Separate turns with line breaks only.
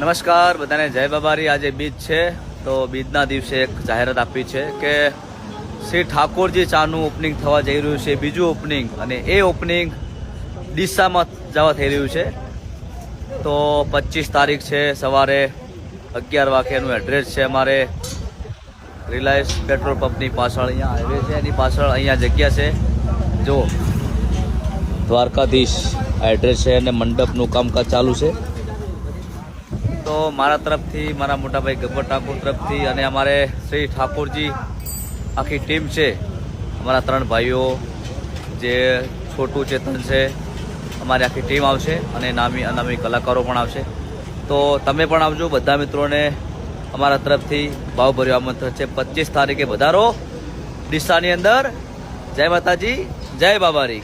નમસ્કાર, બધાને જય બાબારી. આજે બીજ છે, તો બીજના દિવસે એક જાહેરાત આપી છે કે શ્રી ઠાકોરજી ચાનું ઓપનિંગ થવા જઈ રહ્યું છે, બીજું ઓપનિંગ અને એ ઓપનિંગ ડીસામાં જવા થઈ રહ્યું છે. તો પચીસ તારીખ છે, સવારે અગિયાર વાગ્યાનું એડ્રેસ છે અમારે. રિલાયન્સ પેટ્રોલ પંપની પાછળ અહીંયા હાઈવે છે, એની પાછળ અહીંયા જગ્યા છે. જો દ્વારકાધીશ એડ્રેસ છે અને મંડપનું કામકાજ ચાલુ છે. તો મારા તરફથી, મારા મોટાભાઈ ગબ્બર ઠાકોર તરફથી અને અમારે શ્રી ઠાકોરજી આખી ટીમ છે. અમારા ત્રણ ભાઈઓ જે છોટું ચેતન છે, અમારી આખી ટીમ આવશે અને નામી અનામી કલાકારો પણ આવશે. તો તમે પણ આવજો, બધા મિત્રોને અમારા તરફથી ભાવભર્યું આમંત્રણ છે, પચીસ તારીખે વધારો ડીસાની અંદર. જય માતાજી, જય બાબારી.